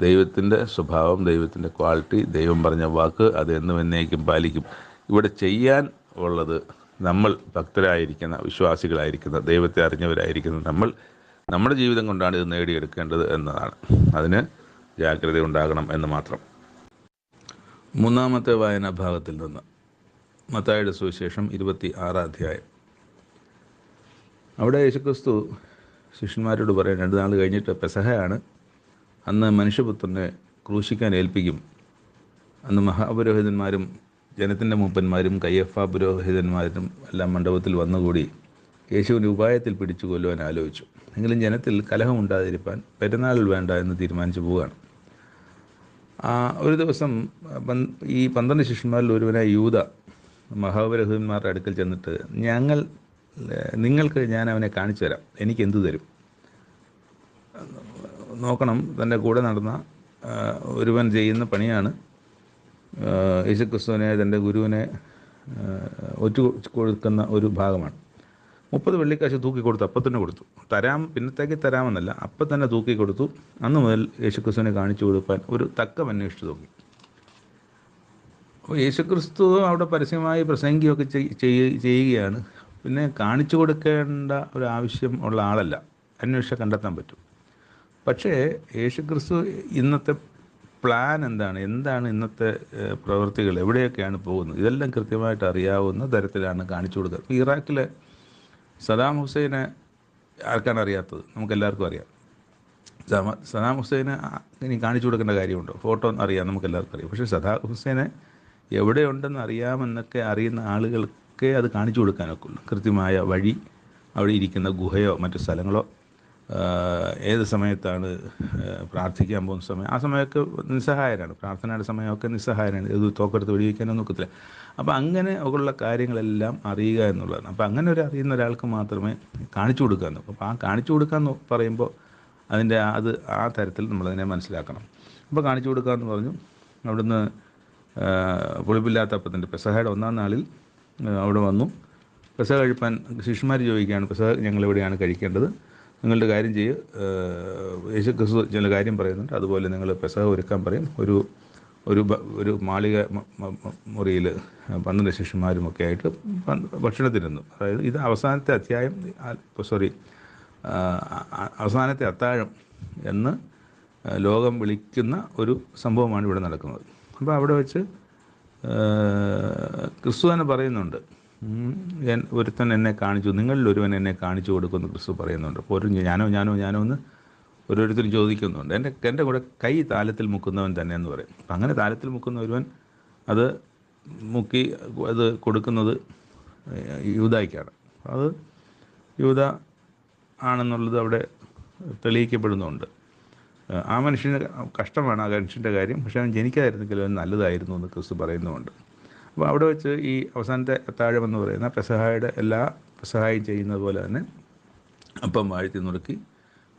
A: ദൈവത്തിന്റെ സ്വഭാവം ദൈവത്തിന്റെ ക്വാളിറ്റി ദൈവം പറഞ്ഞ വാക്ക് അത് എന്നും എന്നേക്കും പാലിക്കും. ഇവിടെ ചെയ്യാൻ ഉള്ളത് നമ്മൾ ഭക്തരായിരിക്കുന്ന വിശ്വാസികളായിരിക്കുന്ന ദൈവത്തെ അറിഞ്ഞവരായിരിക്കുന്ന നമ്മൾ നമ്മുടെ ജീവിതം കൊണ്ടാണ് ഇത് നേടിയെടുക്കേണ്ടത് എന്നതാണ്. അതിന് ജാഗ്രത ഉണ്ടാകണം എന്ന് മാത്രം. മൂന്നാമത്തെ വായനാ ഭാഗത്തിൽ നിന്ന് മത്തായുടെ സുവിശേഷം ഇരുപത്തി ആറാം അധ്യായം. അവിടെ യേശുക്രിസ്തു ശിഷ്യന്മാരോട് പറയും രണ്ട് നാൾ കഴിഞ്ഞിട്ട് പെസഹയാണ്. അന്ന് മനുഷ്യപുത്രനെ ക്രൂശിക്കാൻ ഏൽപ്പിക്കും. അന്ന് മഹാപുരോഹിതന്മാരും ജനത്തിന്റെ മൂപ്പന്മാരും കയ്യഫ പുരോഹിതന്മാരും എല്ലാം മണ്ഡപത്തിൽ വന്നുകൂടി യേശുവിന്റെ ഉപായത്തിൽ പിടിച്ചു കൊല്ലുവാൻ ആലോചിച്ചു. എങ്കിലും ജനത്തിൽ കലഹം ഉണ്ടാതിരിക്കാൻ പെരുന്നാളിൽ വേണ്ട എന്ന് തീരുമാനിച്ചു പോവുകയാണ്. ഒരു ദിവസം ഈ പന്ത്രണ്ട് ശിഷ്യന്മാരിൽ ഒരുവനായ യൂത മഹാപുരോഹിതന്മാരുടെ അടുക്കൽ ചെന്നിട്ട് ഞങ്ങൾ നിങ്ങൾക്ക് ഞാൻ അവനെ കാണിച്ചു തരാം. എനിക്ക് എന്തു തരും? നോക്കണം. തന്റെ കൂടെ നടന്ന ഒരുവൻ ചെയ്യുന്ന പണിയാണ്. യേശുക്രിസ്തുവിനെ തന്റെ ഗുരുവിനെ ഒറ്റ കൊടുക്കുന്ന ഒരു ഭാഗമാണ്. മുപ്പത് വെള്ളിക്കാശ് തൂക്കി കൊടുത്തു അപ്പം തന്നെ കൊടുത്തു. തരാം പിന്നത്തേക്ക് തരാമെന്നല്ല അപ്പം തന്നെ തൂക്കി കൊടുത്തു. അന്ന് മുതൽ യേശുക്രിസ്തുവിനെ കാണിച്ചു കൊടുക്കാൻ ഒരു തക്കം അന്വേഷിച്ചു നോക്കി. അപ്പോൾ യേശുക്രിസ്തു അവിടെ പരസ്യമായി പ്രസംഗിയൊക്കെ ചെയ്യുകയാണ്. പിന്നെ കാണിച്ചു കൊടുക്കേണ്ട ഒരു ആവശ്യം ഉള്ള ആളല്ല. അന്വേഷിച്ച് കണ്ടെത്താൻ പറ്റും. പക്ഷേ യേശുക്രിസ്തു ഇന്നത്തെ പ്ലാൻ എന്താണ്? എന്താണ് ഇന്നത്തെ പ്രവൃത്തികൾ? എവിടെയൊക്കെയാണ് പോകുന്നത്? ഇതെല്ലാം കൃത്യമായിട്ട് അറിയാവുന്ന തരത്തിലാണ് കാണിച്ചു കൊടുക്കുക ഇപ്പോൾ ഇറാഖിലെ സദാം ഹുസൈനെ ആർക്കാണ് അറിയാത്തത്? നമുക്കെല്ലാവർക്കും അറിയാം. സദാം ഹുസൈനെ ഇനി കാണിച്ചു കൊടുക്കേണ്ട കാര്യമുണ്ടോ? ഫോട്ടോ അറിയാം നമുക്ക് എല്ലാവർക്കും അറിയാം. പക്ഷേ സദാം ഹുസൈനെ എവിടെയുണ്ടെന്ന് അറിയാമെന്നൊക്കെ അറിയുന്ന ആളുകൾക്കേ അത് കാണിച്ചു കൊടുക്കാനൊക്കെ ഉള്ളൂ കൃത്യമായ വഴി അവിടെ ഇരിക്കുന്ന ഗുഹയോ മറ്റു സ്ഥലങ്ങളോ ഏത് സമയത്താണ് പ്രാർത്ഥിക്കാൻ പോകുന്ന സമയം? ആ സമയമൊക്കെ നിസ്സഹായരാണ്. പ്രാർത്ഥനയുടെ സമയമൊക്കെ നിസ്സഹായരാണ്. ഇത് തോക്കെടുത്ത് വെടിവെക്കാനൊന്നും ഒക്കത്തില്ല. അപ്പോൾ അങ്ങനെ ഉള്ള കാര്യങ്ങളെല്ലാം അറിയുക എന്നുള്ളതാണ്. അപ്പോൾ അങ്ങനെ ഒരു അറിയുന്ന ഒരാൾക്ക് മാത്രമേ കാണിച്ചു കൊടുക്കാൻ നോക്കൂ അപ്പോൾ ആ കാണിച്ചു കൊടുക്കാൻ പറയുമ്പോൾ അതിന്റെ അത് ആ തരത്തിൽ നമ്മളതിനെ മനസ്സിലാക്കണം. അപ്പോൾ കാണിച്ചു കൊടുക്കാമെന്ന് പറഞ്ഞു. അവിടുന്ന് പുളിപ്പില്ലാത്ത അപ്പത്തിന്റെ പെസഹയുടെ ഒന്നാം നാളിൽ അവിടെ വന്നു. പ്രസവ കഴിപ്പാൻ ശിഷ്യന്മാർ ചോദിക്കുകയാണ് പ്രസവ ഞങ്ങൾ എവിടെയാണ് കഴിക്കേണ്ടത്. നിങ്ങളുടെ കാര്യം ചെയ്യ്. യേശു ക്രിസ്തു ചില കാര്യം പറയുന്നുണ്ട്. അതുപോലെ നിങ്ങൾ പെസഹ ഒരുക്കാൻ പറയും. ഒരു ഒരു ഒരു മാളിക മുറിയിൽ പന്ത്രണ്ട് ശിഷ്യന്മാരുമൊക്കെ ആയിട്ട് ഭക്ഷണത്തിരുന്നു. അതായത് ഇത് അവസാനത്തെ അധ്യായം സോറി അവസാനത്തെ അത്താഴം എന്ന് ലോകം വിളിക്കുന്ന ഒരു സംഭവമാണ് ഇവിടെ നടക്കുന്നത്. അപ്പോൾ അവിടെ വെച്ച് ക്രിസ്തു തന്നെ പറയുന്നുണ്ട്. ഞാൻ ഒരുത്തൻ എന്നെ കാണിച്ചു നിങ്ങളിൽ ഒരുവൻ എന്നെ കാണിച്ചു കൊടുക്കുമെന്ന് ക്രിസ്തു പറയുന്നുണ്ട്. അപ്പോൾ ഒരു ഞാനോ ഞാനോ ഞാനോ എന്ന് ഓരോരുത്തരും ചോദിക്കുന്നുണ്ട്. എന്റെ എന്റെ കൂടെ കൈ താലത്തിൽ മുക്കുന്നവൻ തന്നെ എന്ന് പറയും. അപ്പം അങ്ങനെ താലത്തിൽ മുക്കുന്ന ഒരുവൻ അത് മുക്കി അത് കൊടുക്കുന്നത് യൂതായ്ക്കാണ് അത് യൂത ആണെന്നുള്ളത് അവിടെ തെളിയിക്കപ്പെടുന്നുണ്ട്. ആ മനുഷ്യന് കഷ്ടമാണ് ആ മനുഷ്യന്റെ കാര്യം പക്ഷേ അവൻ ജനിക്കാതിരുന്നെങ്കിൽ അവൻ നല്ലതായിരുന്നു എന്ന് ക്രിസ്തു പറയുന്നുമുണ്ട്. അപ്പോൾ അവിടെ വെച്ച് ഈ അവസാനത്തെ അത്താഴം എന്ന് പറയുന്ന പ്രസഹായുടെ എല്ലാ പ്രസഹായം ചെയ്യുന്നത് പോലെ തന്നെ അപ്പം വാഴ്ത്തി നുറുക്കി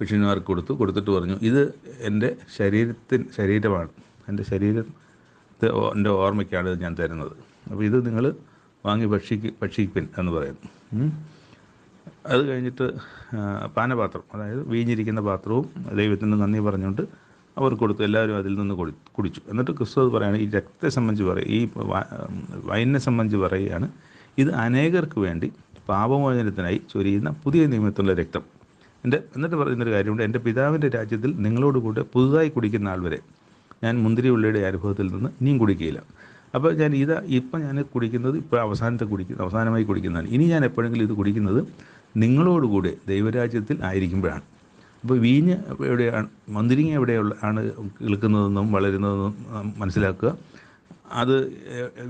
A: ശിഷ്യന്മാർക്ക് കൊടുത്തു. കൊടുത്തിട്ട് പറഞ്ഞു ഇത് എന്റെ ശരീരത്തിൻ ശരീരമാണ്. എന്റെ ശരീരത്തെ എന്റെ ഓർമ്മയ്ക്കാണ് ഞാൻ തരുന്നത്. അപ്പോൾ ഇത് നിങ്ങൾ വാങ്ങി ഭക്ഷിക്ക് ഭക്ഷിപ്പിൻ എന്ന് പറയുന്നു. അത് കഴിഞ്ഞിട്ട് പാനപാത്രം അതായത് വീഞ്ഞിരിക്കുന്ന പാത്രവും ദൈവത്തിന് നന്ദി പറഞ്ഞുകൊണ്ട് അവർ കൊടുത്തു. എല്ലാവരും അതിൽ നിന്ന് കുടി കുടിച്ചു. എന്നിട്ട് ക്രിസ്തു അത് ഈ രക്തത്തെ സംബന്ധിച്ച് പറയും ഈ വൈനെ സംബന്ധിച്ച് പറയുകയാണ് ഇത് അനേകർക്ക് വേണ്ടി പാപമോചനത്തിനായി ചൊരിയുന്ന പുതിയ നിയമത്തിലുള്ള രക്തം. എന്റെ എന്നിട്ട് പറയുന്നൊരു കാര്യമുണ്ട് എന്റെ പിതാവിന്റെ രാജ്യത്തിൽ നിങ്ങളോട് കൂടെ പുതുതായി കുടിക്കുന്ന ആൾ വരെ ഞാൻ മുന്തിരി ഉള്ളിയുടെ അനുഭവത്തിൽ നിന്ന് ഇനിയും കുടിക്കുകയില്ല. അപ്പോൾ ഞാൻ ഇത് ഇപ്പം ഞാൻ കുടിക്കുന്നത് ഇപ്പോൾ അവസാനത്തെ കുടിക്കുന്ന അവസാനമായി കുടിക്കുന്നതാണ്. ഇനി ഞാൻ എപ്പോഴെങ്കിലും ഇത് കുടിക്കുന്നത് നിങ്ങളോടുകൂടെ ദൈവരാജ്യത്തിൽ ആയിരിക്കുമ്പോഴാണ്. അപ്പോൾ വീഞ്ഞ് എവിടെയാണ് മന്ദിരിങ്ങ എവിടെയുള്ള ആണ് കിളുക്കുന്നതെന്നും വളരുന്നതെന്നും മനസ്സിലാക്കുക. അത്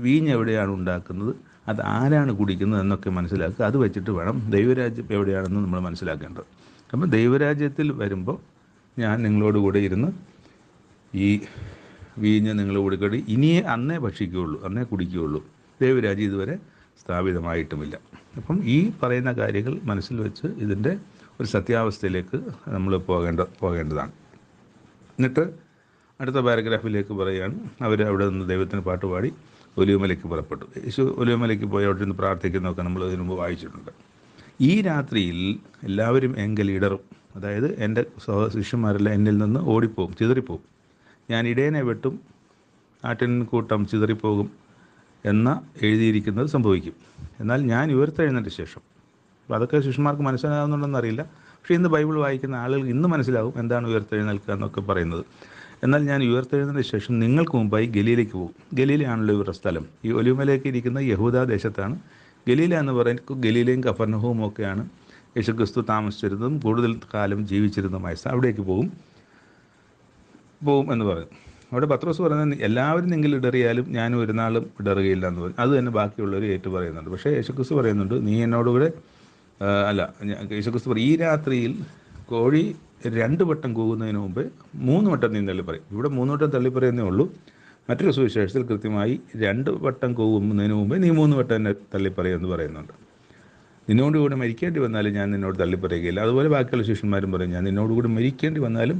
A: വീഞ്ഞ് എവിടെയാണ് ഉണ്ടാക്കുന്നത് അത് ആരാണ് കുടിക്കുന്നത് എന്നൊക്കെ മനസ്സിലാക്കുക. അത് വെച്ചിട്ട് വേണം ദൈവരാജ്യം എവിടെയാണെന്ന് നമ്മൾ മനസ്സിലാക്കേണ്ടത്. അപ്പം ദൈവരാജ്യത്തിൽ വരുമ്പോൾ ഞാൻ നിങ്ങളോട് കൂടെ ഇരുന്ന് ഈ വീഞ്ഞ് നിങ്ങൾ കൊടുക്കടി ഇനിയേ അന്നേ ഭക്ഷിക്കുകയുള്ളൂ അന്നേ കുടിക്കുകയുള്ളൂ. ദേവരാജ് ഇതുവരെ സ്ഥാപിതമായിട്ടുമില്ല. അപ്പം ഈ പറയുന്ന കാര്യങ്ങൾ മനസ്സിൽ വെച്ച് ഇതിന്റെ ഒരു സത്യാവസ്ഥയിലേക്ക് നമ്മൾ പോകേണ്ട പോകേണ്ടതാണ്. എന്നിട്ട് അടുത്ത പാരഗ്രാഫിലേക്ക് പറയുകയാണ് അവർ അവിടെ നിന്ന് ദൈവത്തിന് പാട്ട് പാടി ഒലിയമലയ്ക്ക് പുറപ്പെട്ടു. യേശു ഒലിയമലയ്ക്ക് പോയി അവിടെ നിന്ന് പ്രാർത്ഥിക്കുന്നതൊക്കെ നമ്മൾ അതിനു മുമ്പ് വായിച്ചിട്ടുണ്ട്. ഈ രാത്രിയിൽ എല്ലാവരും എങ്കിൽ ഇടറും. അതായത് എന്റെ സഹ ശിഷ്യന്മാരെല്ലാം എന്നിൽ നിന്ന് ഓടിപ്പോകും ചിതറിപ്പോകും. ഞാൻ ഇടയനെ വെട്ടും ആട്ടിൻ കൂട്ടം ചിതറിപ്പോകും എന്ന എഴുതിയിരിക്കുന്നത് സംഭവിക്കും. എന്നാൽ ഞാൻ ഉയർത്തെഴുന്നതിന്റെ ശേഷം അപ്പോൾ അതൊക്കെ ശിഷ്യന്മാർക്ക് മനസ്സിലാകുന്നുണ്ടെന്ന് അറിയില്ല. പക്ഷേ ഇന്ന് ബൈബിൾ വായിക്കുന്ന ആളുകൾ ഇന്ന് മനസ്സിലാകും എന്താണ് ഉയർത്തെഴുന്നേൽക്കുക എന്നൊക്കെ പറയുന്നത്. എന്നാൽ ഞാൻ ഉയർത്തെഴുന്നതിന് ശേഷം നിങ്ങൾക്ക് മുമ്പായി ഗലീലേക്ക് പോകും. ഗലീലയാണല്ലോ ഇവരുടെ സ്ഥലം. ഈ ഒലിമലയ്ക്ക് ഇരിക്കുന്ന യഹൂദ ദേശത്താണ്. ഗലീല എന്ന് പറയുന്നത് ഗലീലയും കഫർണഹവും ഒക്കെയാണ് യേശുക്രിസ്തു താമസിച്ചിരുന്നതും കൂടുതൽ കാലം ജീവിച്ചിരുന്നതുമായ അവിടേക്ക് പോകും. പോവും എന്ന് പറയും. അവിടെ പത്രോസ് പറയുന്നത് എല്ലാവരും നിങ്ങൾ ഇടറിയാലും ഞാനും ഒരു നാളും ഇടറുകയില്ല എന്ന് പറയും. അത് തന്നെ ബാക്കിയുള്ളവർ ഏറ്റു പറയുന്നുണ്ട്. പക്ഷേ യേശുക്രിസ്തു പറയുന്നുണ്ട് നീ എന്നോടുകൂടെ അല്ല യേശുക്രിസ് യേശുക്രിസ്തു പറയും ഈ രാത്രിയിൽ കോഴി രണ്ട് വട്ടം കൂകുന്നതിന് മുമ്പ് മൂന്ന് വട്ടം നീ തള്ളിപ്പറയും. ഇവിടെ മൂന്ന് വട്ടം തള്ളി തള്ളിപ്പറയുന്നേ ഉള്ളൂ. മറ്റൊരു സുവിശേഷത്തിൽ കൃത്യമായി രണ്ട് വട്ടം കൂകുന്നതിന് മുമ്പ് നീ മൂന്ന് വട്ടം എന്നെ എന്ന് പറയുന്നുണ്ട്. നിന്നോട് കൂടെ മരിക്കേണ്ടി വന്നാലും ഞാൻ നിന്നോട് തള്ളിപ്പറയുകയില്ല. അതുപോലെ ബാക്കിയുള്ള ശിഷ്യന്മാരും പറയും ഞാൻ നിന്നോട് കൂടി മരിക്കേണ്ടി വന്നാലും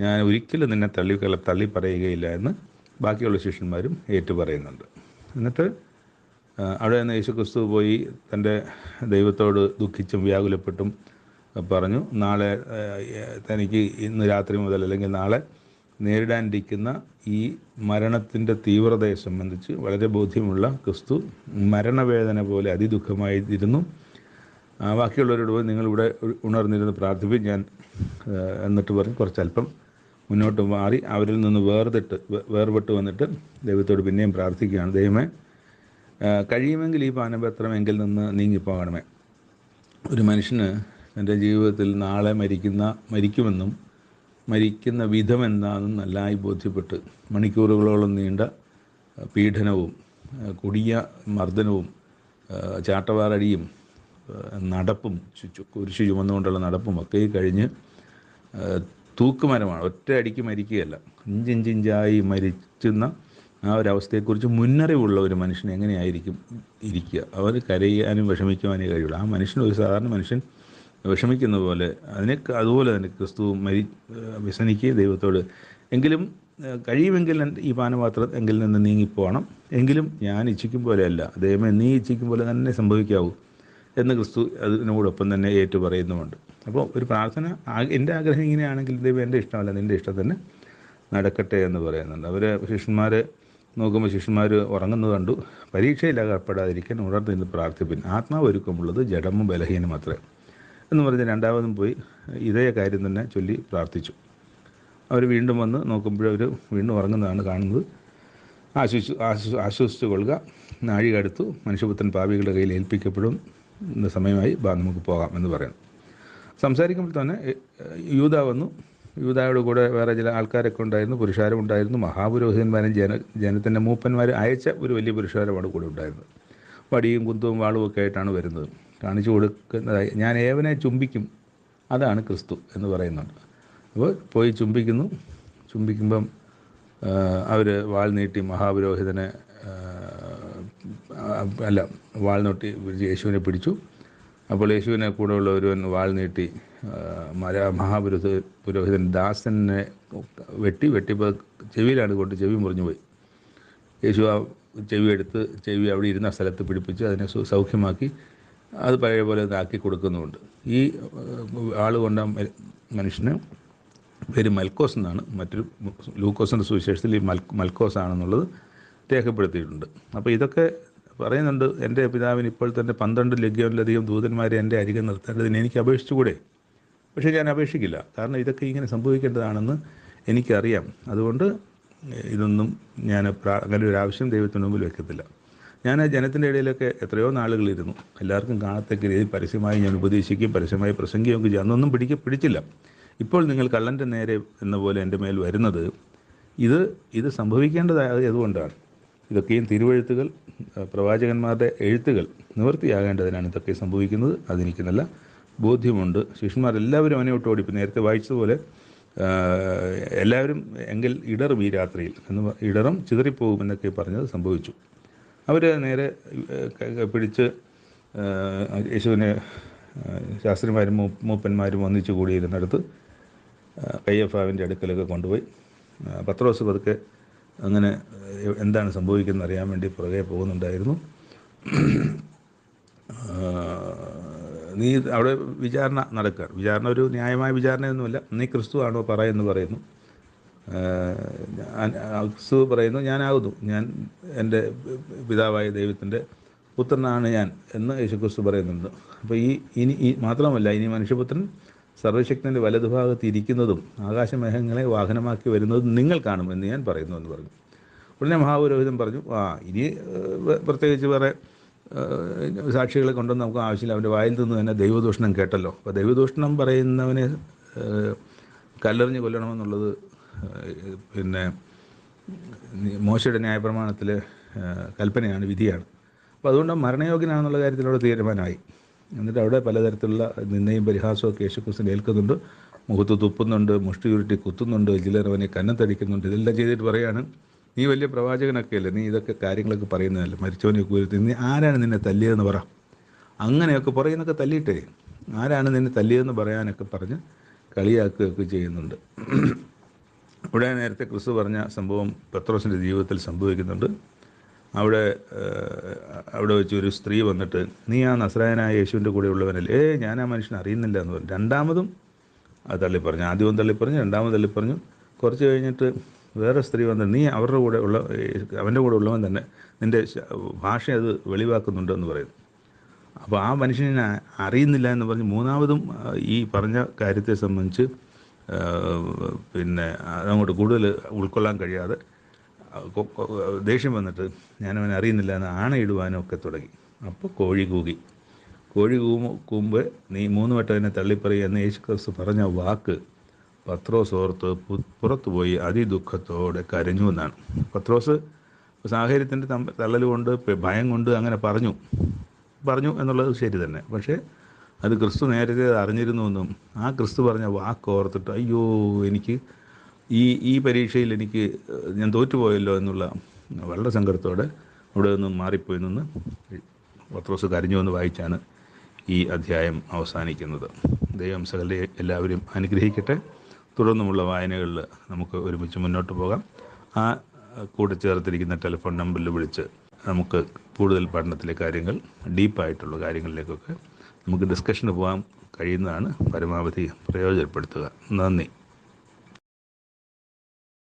A: ഞാൻ ഒരിക്കലും നിന്നെ തള്ളി തള്ളി പറയുകയില്ല എന്ന് ബാക്കിയുള്ള ശിഷ്യന്മാരും ഏറ്റു പറയുന്നുണ്ട് എന്നിട്ട് അവിടെ നിന്ന് യേശുക്രിസ്തു പോയി തന്റെ ദൈവത്തോട് ദുഃഖിച്ചും വ്യാകുലപ്പെട്ടും പറഞ്ഞു നാളെ തനിക്ക് ഇന്ന് രാത്രി മുതൽ അല്ലെങ്കിൽ നാളെ നേരിടാനിരിക്കുന്ന ഈ മരണത്തിന്റെ തീവ്രതയെ സംബന്ധിച്ച് വളരെ ബോധ്യമുള്ള ക്രിസ്തു മരണവേദന പോലെ അതിദുഃഖമായിരുന്നു. ബാക്കിയുള്ളവരോട് പോയി നിങ്ങളിവിടെ ഉണർന്നിരുന്ന് പ്രാർത്ഥിപ്പിക്കും ഞാൻ എന്നിട്ട് പറഞ്ഞ് കുറച്ചല്പം മുന്നോട്ട് മാറി അവരിൽ നിന്ന് വേർതിട്ട് വേർപെട്ട് വന്നിട്ട് ദൈവത്തോട് പിന്നെയും പ്രാർത്ഥിക്കുകയാണ്. ദൈവമേ കഴിയുമെങ്കിൽ ഈ പാനപത്രം എങ്കിൽ നിന്ന് നീങ്ങിപ്പോകണമേ. ഒരു മനുഷ്യന് എന്റെ ജീവിതത്തിൽ നാളെ മരിക്കുന്ന മരിക്കുമെന്നും മരിക്കുന്ന വിധം എന്താണെന്നും നല്ലതായി ബോധ്യപ്പെട്ട് മണിക്കൂറുകളോളം നീണ്ട പീഡനവും കുടിയ മർദ്ദനവും ചാട്ടവാറടിയും നടപ്പും കുരിശു ചുമന്നുകൊണ്ടുള്ള നടപ്പും ഒക്കെ കഴിഞ്ഞ് തൂക്കുമരമാണ്. ഒറ്റ അടിക്ക് മരിക്കുകയല്ല. ഇഞ്ചിഞ്ചിഞ്ചായി മരിക്കുന്ന ആ ഒരു അവസ്ഥയെക്കുറിച്ച് മുന്നറിവുള്ള ഒരു മനുഷ്യൻ എങ്ങനെയായിരിക്കും ഇരിക്കുക? അവർ കരയാനും വിഷമിക്കുവാനേ കഴിയുള്ളൂ. ആ മനുഷ്യൻ ഒരു സാധാരണ മനുഷ്യൻ വിഷമിക്കുന്ന പോലെ അതിനെ അതുപോലെ തന്നെ ക്രിസ്തു മരി വിസനിക്കുകയും ദൈവത്തോട് എങ്കിലും കഴിയുമെങ്കിൽ ഈ പാനപാത്രം എങ്കിൽ നിന്ന് നീങ്ങിപ്പോകണം എങ്കിലും ഞാൻ ഇച്ഛിക്കും പോലെയല്ല. ദൈവമേ നീ ഇച്ഛിക്കും പോലെ തന്നെ സംഭവിക്കാവൂ എന്ന് ക്രിസ്തു അതിനോടൊപ്പം തന്നെ ഏറ്റു പറയുന്നുമുണ്ട്. അപ്പോൾ ഒരു പ്രാർത്ഥന എന്റെ ആഗ്രഹം ഇങ്ങനെയാണെങ്കിൽ ദൈവം എന്റെ ഇഷ്ടമല്ല നിന്റെ ഇഷ്ടം തന്നെ നടക്കട്ടെ എന്ന് പറയുന്നുണ്ട്. അവർ ശിഷ്യന്മാർ നോക്കുമ്പോൾ ശിഷ്യന്മാർ ഉറങ്ങുന്നത് കണ്ടു. പരീക്ഷയിൽ അകപ്പെടാതിരിക്കാൻ ഉണർന്ന് നിന്ന് പ്രാർത്ഥിപ്പിൻ. ആത്മാവ് ഒരുക്കമുള്ളത് ജഡമും ബലഹീനം അത്രേ. എന്ന് പറഞ്ഞ് രണ്ടാമതും പോയി ഇതേ കാര്യം തന്നെ ചൊല്ലി പ്രാർത്ഥിച്ചു. അവർ വീണ്ടും വന്ന് നോക്കുമ്പോൾ അവർ വീണ്ടും ഉറങ്ങുന്നതാണ് കാണുന്നത്. ആശ്വസിച്ചു ആശ്വ ആശ്വസിച്ചു കൊള്ളുക. നാഴിക അടുത്തു മനുഷ്യപുത്രൻ പാപികളുടെ കയ്യിൽ ഏൽപ്പിക്കപ്പെടും. സമയമായി ബാ നമുക്ക് പോകാം എന്ന് പറയുന്നു. സംസാരിക്കുമ്പോൾ തന്നെ യൂത വന്നു. യൂദായുടെ കൂടെ വേറെ ചില ആൾക്കാരൊക്കെ ഉണ്ടായിരുന്നു പുരുഷാരം ഉണ്ടായിരുന്നു മഹാപുരോഹിതന്മാരും ജന ജനത്തിന്റെ മൂപ്പന്മാർ അയച്ച ഒരു വലിയ പുരുഷാരമാണ് കൂടെ ഉണ്ടായിരുന്നത്. വടിയും കുന്തവും വാളും ഒക്കെ ആയിട്ടാണ് വരുന്നത്. കാണിച്ചു കൊടുക്കുന്നതായി. ഞാൻ ഏവനെ ചുംബിക്കും അതാണ് ക്രിസ്തു എന്ന് പറയുന്നുണ്ട്. അപ്പോൾ പോയി ചുംബിക്കുന്നു. ചുംബിക്കുമ്പം അവർ വാൾ നീട്ടി മഹാപുരോഹിതനെ അല്ല വാൾ നോട്ടി യേശുവിനെ പിടിച്ചു. അപ്പോൾ യേശുവിനെ കൂടെയുള്ള ഒരുവൻ വാൾ നീട്ടി മര മഹാപുരുഷ പുരോഹിതൻ ദാസനെ വെട്ടി വെട്ടിപ്പോൾ ചെവിയിലാണ് കൊണ്ട് ചെവി മുറിഞ്ഞു പോയി. യേശു ആ ചെവി എടുത്ത് ചെവി അവിടെ ഇരുന്ന സ്ഥലത്ത് പിടിപ്പിച്ച് അതിനെ സൗഖ്യമാക്കി അത് പഴയ പോലെ ആക്കി കൊടുക്കുന്നുമുണ്ട്. ഈ ആൾ കൊണ്ട മനുഷ്യന് പേര് മൽക്കോസ് എന്നാണ്. മറ്റൊരു ലൂക്കോസിന്റെ സുവിശേഷത്തിൽ ഈ മൽ മൽക്കോസ് ആണെന്നുള്ളത് രേഖപ്പെടുത്തിയിട്ടുണ്ട്. അപ്പോൾ ഇതൊക്കെ പറയുന്നുണ്ട് എന്റെ പിതാവിന് ഇപ്പോൾ തന്നെ പന്ത്രണ്ട് ലഗ്യമിലധികം ദൂതന്മാരെ എന്റെ അരികെ നിർത്തേണ്ടതിന് എനിക്ക് അപേക്ഷിച്ചുകൂടെ? പക്ഷേ ഞാൻ അപേക്ഷിക്കില്ല. കാരണം ഇതൊക്കെ ഇങ്ങനെ സംഭവിക്കേണ്ടതാണെന്ന് എനിക്കറിയാം. അതുകൊണ്ട് ഇതൊന്നും ഞാൻ അങ്ങനെ ഒരു ആവശ്യം ദൈവത്തിന് മുമ്പിൽ വെക്കത്തില്ല. ഞാൻ ആ ജനത്തിന്റെ ഇടയിലൊക്കെ എത്രയോ നാളുകളിരുന്നു. എല്ലാവർക്കും കാണത്തക്ക രീതിയിൽ പരസ്യമായി ഞാൻ ഉപദേശിക്കുകയും പരസ്യമായി പ്രസംഗിക്കുകയും ചെയ്യും അന്നൊന്നും പിടിക്ക പിടിച്ചില്ല. ഇപ്പോൾ നിങ്ങൾ കള്ളന്റെ നേരെ എന്ന പോലെ എന്റെ മേൽ വരുന്നത് ഇത് ഇത് സംഭവിക്കേണ്ടതായതുകൊണ്ടാണ് ഇതൊക്കെയും തിരുവഴുത്തുകൾ പ്രവാചകന്മാരുടെ എഴുത്തുകൾ നിവൃത്തിയാകേണ്ടതിനാണ് ഇതൊക്കെ സംഭവിക്കുന്നത്. അതെനിക്ക് നല്ല ബോധ്യമുണ്ട്. ശിഷ്യന്മാരെല്ലാവരും അവനെ വിട്ട് ഓടി. ഇപ്പം നേരത്തെ വായിച്ചതുപോലെ എല്ലാവരും എങ്കിൽ ഇടറും ഈ രാത്രിയിൽ എന്ന് ഇടറും ചിതറിപ്പോകും എന്നൊക്കെ പറഞ്ഞത് സംഭവിച്ചു. അവർ നേരെ പിടിച്ച് യേശുവിനെ ശാസ്ത്രിമാരും മൂപ്പന്മാരും ഒന്നിച്ചു കൂടിയിരുന്നിടത്ത് കയ്യഫാവിന്റെ അടുക്കലൊക്കെ കൊണ്ടുപോയി. പത്ര പത്രോസ് പതുക്കെ അങ്ങനെ എന്താണ് സംഭവിക്കുന്നത് അറിയാൻ വേണ്ടി പുറകെ പോകുന്നുണ്ടായിരുന്നു. നീ അവിടെ വിചാരണ നടക്കുക. വിചാരണ ഒരു ന്യായമായ വിചാരണയൊന്നുമില്ല. നീ ക്രിസ്തു ആണോ എന്ന് പറയുന്നു ക്രിസ്തു പറയുന്നു ഞാനാകുന്നു. ഞാൻ എന്റെ പിതാവായ ദൈവത്തിന്റെ പുത്രനാണ് ഞാൻ എന്ന് യേശു ക്രിസ്തു പറയുന്നുണ്ട്. അപ്പോൾ ഈ ഇനി ഈ മാത്രമല്ല ഇനി മനുഷ്യപുത്രൻ സർവശക്തന്റെ വലതുഭാഗത്ത് ഇരിക്കുന്നതും ആകാശമേഘങ്ങളെ വാഹനമാക്കി വരുന്നതും നിങ്ങൾ കാണും എന്ന് ഞാൻ പറയുന്നു എന്ന് പറഞ്ഞു. ഉടനെ മഹാപുരോഹിതൻ പറഞ്ഞു ആ ഇനി പ്രത്യേകിച്ച് വേറെ സാക്ഷികളെ കൊണ്ടൊന്നും നമുക്ക് ആവശ്യമില്ല. അവന്റെ വായിൽ നിന്ന് തന്നെ ദൈവദൂഷണം കേട്ടല്ലോ. അപ്പോൾ ദൈവദൂഷണം പറയുന്നവനെ കല്ലെറിഞ്ഞ് കൊല്ലണമെന്നുള്ളത് പിന്നെ മോശയുടെ ന്യായപ്രമാണത്തിലെ കൽപ്പനയാണ് വിധിയാണ്. അപ്പോൾ അതുകൊണ്ട് മരണയോഗ്യനാണെന്നുള്ള കാര്യത്തിലൂടെ തീരുമാനമായി.
B: എന്നിട്ട് അവിടെ പലതരത്തിലുള്ള നിന്നയും പരിഹാസമൊക്കെ യേശുക്രിസ്തു ഏൽക്കുന്നുണ്ട്. മുഖത്ത് തുപ്പുന്നുണ്ട് മുഷ്ടി ഉരുട്ടി കുത്തുന്നുണ്ട് ചിലർ അവനെ കന്നത്തടിക്കുന്നുണ്ട്. ഇതെല്ലാം ചെയ്തിട്ട് പറയാണ് നീ വലിയ പ്രവാചകനൊക്കെ അല്ലേ? നീ ഇതൊക്കെ കാര്യങ്ങളൊക്കെ പറയുന്നതല്ലേ? മരിച്ചവനെ കുരുത്തി നീ ആരാണ് നിന്നെ തല്ലിയതെന്ന് പറ. അങ്ങനെയൊക്കെ പറയുന്നൊക്കെ തല്ലിയിട്ടേ. ആരാണ് നിന്നെ തല്ലിയതെന്ന് പറയാനൊക്കെ പറഞ്ഞ് കളിയാക്കുകയൊക്കെ ചെയ്യുന്നുണ്ട്. ഇവിടെ നേരത്തെ ക്രിസ്തു പറഞ്ഞ സംഭവം പത്രോസിന്റെ ജീവിതത്തിൽ സംഭവിക്കുന്നുണ്ട്. അവിടെ അവിടെ വെച്ച് ഒരു സ്ത്രീ വന്നിട്ട് നീ ആ നസ്രായനായ യേശുവിന്റെ കൂടെ ഉള്ളവനല്ലേ? ഏ ഞാൻ ആ മനുഷ്യനെ അറിയുന്നില്ല എന്ന് പറഞ്ഞു. രണ്ടാമതും അത് തള്ളി പറഞ്ഞു ആദ്യവും തള്ളി പറഞ്ഞു രണ്ടാമത് തള്ളി പറഞ്ഞു കുറച്ച് കഴിഞ്ഞിട്ട് വേറെ സ്ത്രീ വന്ന് നീ അവരുടെ കൂടെ ഉള്ള അവന്റെ കൂടെ ഉള്ളവൻ തന്നെ. നിന്റെ ഭാഷ അത് വെളിവാക്കുന്നുണ്ടെന്ന് പറയുന്നു. അപ്പോൾ ആ മനുഷ്യനെ അറിയുന്നില്ല എന്ന് പറഞ്ഞ് മൂന്നാമതും ഈ പറഞ്ഞ കാര്യത്തെ സംബന്ധിച്ച് പിന്നെ അതങ്ങോട്ട് കൂടുതൽ ഉൾക്കൊള്ളാൻ കഴിയാതെ ദേഷ്യം വന്നിട്ട് ഞാനവനെ അറിയുന്നില്ല എന്ന് ആണയിടുവാനും ഒക്കെ തുടങ്ങി. അപ്പോൾ കോഴി കൂകി. കോഴി കൂമ കൂമ്പ് നീ മൂന്ന് വട്ടം എന്നെ തള്ളിപ്പറയുക എന്ന് യേശു ക്രിസ്തു പറഞ്ഞ വാക്ക് പത്രോസ് ഓർത്ത് പുറത്തുപോയി അതിദുഃഖത്തോടെ കരഞ്ഞു എന്നാണ്. പത്രോസ് സാഹചര്യത്തിന്റെ തള്ളൽ കൊണ്ട് ഭയം കൊണ്ട് അങ്ങനെ പറഞ്ഞു. പറഞ്ഞു എന്നുള്ളത് ശരി തന്നെ. പക്ഷേ അത് ക്രിസ്തു നേരത്തെ അറിഞ്ഞിരുന്നു എന്നും ആ ക്രിസ്തു പറഞ്ഞ വാക്ക് ഓർത്തിട്ട് അയ്യോ എനിക്ക് ഈ ഈ പരീക്ഷയിൽ എനിക്ക് ഞാൻ തോറ്റുപോയല്ലോ എന്നുള്ള വളരെ സങ്കടത്തോടെ അവിടെ നിന്ന് മാറിപ്പോയി നിന്ന് പത്രോസ് കരഞ്ഞു എന്ന് വായിച്ചാണ് ഈ അധ്യായം അവസാനിക്കുന്നത്. ദൈവം സകലെ എല്ലാവരും അനുഗ്രഹിക്കട്ടെ. തുടർന്നുമുള്ള വായനകളിൽ നമുക്ക് ഒരുമിച്ച് മുന്നോട്ട് പോകാം. ആ കൂടെ ചേർത്തിരിക്കുന്ന ടെലിഫോൺ നമ്പറിൽ വിളിച്ച് നമുക്ക് കൂടുതൽ പഠനത്തിലെ കാര്യങ്ങൾ ഡീപ്പായിട്ടുള്ള കാര്യങ്ങളിലേക്കൊക്കെ നമുക്ക് ഡിസ്കഷന് പോകാൻ കഴിയുന്നതാണ് പരമാവധി പ്രയോജനപ്പെടുത്തുക. നന്ദി.